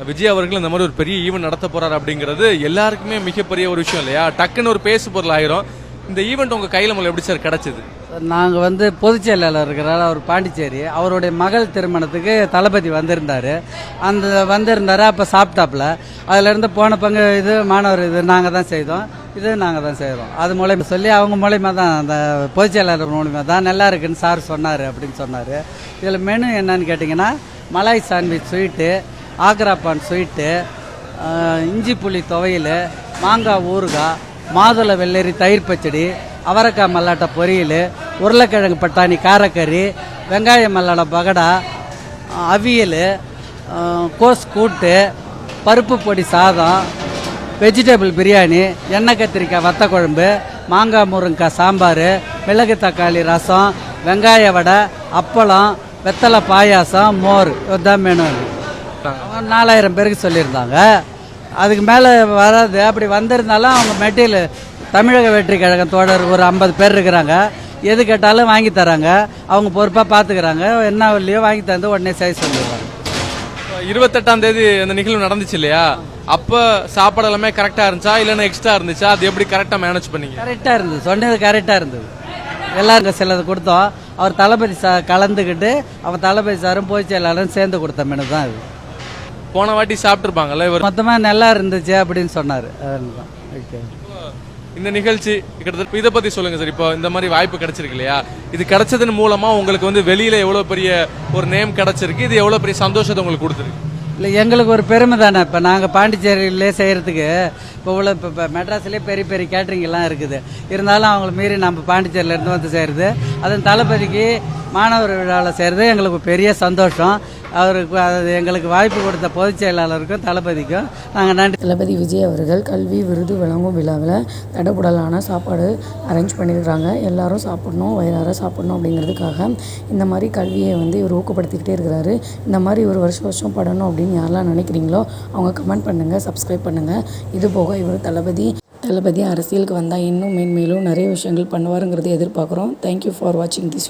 விஜய் அவர்கள் இந்த மாதிரி ஒரு பெரிய ஈவெண்ட் நடத்த போறாரு அப்படிங்கிறது எல்லாருக்குமே மிகப்பெரிய ஒரு விஷயம் இல்லையா? டக்குன்னு ஒரு பேசு பொருள் ஆயிரும். இந்த ஈவெண்ட் உங்க கையில உங்களுக்கு எப்படி சார் கிடைச்சது? நாங்கள் வந்து பொதுச் செயலாளர் இருக்கிறார் அவர் பாண்டிச்சேரி. அவருடைய மகள் திருமணத்துக்கு தளபதி வந்திருந்தார். அந்த வந்திருந்தார் அப்போ சாப்பிட்டாப்புல. அதுலேருந்து போன பங்கு இது மாணவர் இது நாங்கள் தான் செய்தோம். இது நாங்கள் தான் செய்கிறோம் அது மூலயமா சொல்லி அவங்க மூலயமா தான் அந்த பொதுச் செயலாளர் மூலிமா தான் நல்லா இருக்குன்னு சார் சொன்னார் அப்படின்னு சொன்னார். இதில் மெனு என்னன்னு கேட்டிங்கன்னா மலாய் சாண்ட்விச் ஸ்வீட்டு ஆக்ராபான் ஸ்வீட்டு இஞ்சி புளி துவையல் மாங்காய் ஊறுகாய் மாதுளை வெள்ளரி தயிர் பச்சடி அவரைக்காய் மல்லாட்டை பொரியல் உருளைக்கிழங்கு பட்டாணி காரக்கறி வெங்காய மல்லாடை பகடா அவியல் கோஸ் கூட்டு பருப்பு பொடி சாதம் வெஜிடபிள் பிரியாணி எண்ணெய் கத்திரிக்காய் வத்த குழம்பு மாங்காய் முருங்கைக்காய் சாம்பார் மிளகு தக்காளி ரசம் வெங்காய வடை அப்பளம் வெத்தலை பாயாசம் மோர் இதுதான் மெனு அவங்க நாலாயிரம் பேருக்கு சொல்லியிருந்தாங்க. அதுக்கு மேலே வராது. அப்படி வந்திருந்தாலும் அவங்க மெட்டீரியல் தமிழக வெற்றி கழகம் தோழர் ஒரு ஐம்பது பேர் இருக்கிறாங்க. எது கேட்டாலும் வாங்கி தராங்க. அவங்க பொறுப்பாக பார்த்துக்கிறாங்க என்ன இல்லையோ வாங்கி தந்து உடனே செய்ய சொல்லிடுவாங்க. இருபத்தெட்டாம் தேதி அந்த நிகழ்வு நடந்துச்சு இல்லையா? அப்ப சாப்பாடு எல்லாமே கரெக்டா இருந்துச்சா? இல்லைன்னா எக்ஸ்ட்ரா இருந்துச்சா? அது எப்படி கரெக்டா மேனேஜ் பண்ணீங்க? கரெக்டாக இருந்தது. சொன்னது கரெக்டாக இருந்தது. எல்லாருக்கும் சிலது கொடுத்தோம். அவர் தளபதி சா கலந்துக்கிட்டு அவர் தளபதி சாரும் பொதுச் செயலாளரும் சேர்ந்து கொடுத்த மெனு தான் இது. போன வாட்டி சாப்பிட்டுருப்பாங்கல்ல இவர் மொத்தமாக நல்லா இருந்துச்சு அப்படின்னு சொன்னார். இந்த நிகழ்ச்சி கிட்டத்தட்ட இதை பத்தி சொல்லுங்க சார். இப்போ இந்த மாதிரி வாய்ப்பு கிடைச்சிருக்கு இல்லையா? இது கிடைச்சதன் மூலமா உங்களுக்கு வந்து வெளியில எவ்வளவு பெரிய ஒரு நேம் கிடைச்சிருக்கு? இது எவ்வளவு பெரிய சந்தோஷத்தை உங்களுக்கு கொடுத்துருக்கு? இல்லை எங்களுக்கு ஒரு பெருமை தானே. இப்போ நாங்கள் பாண்டிச்சேரியிலே செய்கிறதுக்கு இப்போ உள்ள இப்போ இப்போ மெட்ராஸ்லேயே பெரிய பெரிய கேட்ரிங் எல்லாம் இருக்குது. இருந்தாலும் அவங்கள மீறி நம்ம பாண்டிச்சேரியிலேருந்து வந்து செய்கிறது அதன் தளபதிக்கு மாணவர் விழாவில் செய்கிறது எங்களுக்கு பெரிய சந்தோஷம். அவருக்கு அது எங்களுக்கு வாய்ப்பு கொடுத்த பொதுச் செயலாளருக்கும் தளபதிக்கும் நாங்கள் நன்றி. தளபதி விஜய் அவர்கள் கல்வி விருது வழங்கும் விழாவில் தடபுடலான சாப்பாடு அரேஞ்ச் பண்ணியிருக்கிறாங்க எல்லாரும் சாப்பிடணும் வயிறார சாப்பிடணும் அப்படிங்கிறதுக்காக இந்த மாதிரி கல்வியை வந்து இவர் ஊக்கப்படுத்திக்கிட்டே இருக்கிறாரு. இந்த மாதிரி இவர் வருஷம் வருஷம் படணும் அப்படின்னு யாரெல்லாம் நினைக்கிறீங்களோ அவங்க கமெண்ட் பண்ணுங்கள் சப்ஸ்கிரைப் பண்ணுங்கள் இது போக இவர் தளபதி தளபதி அரசியலுக்கு வந்தால் இன்னும் மேன்மேலும் நிறைய விஷயங்கள் பண்ணுவாருங்கிறதை எதிர்பார்க்குறோம். தேங்க்யூ ஃபார் வாட்சிங் திஸ்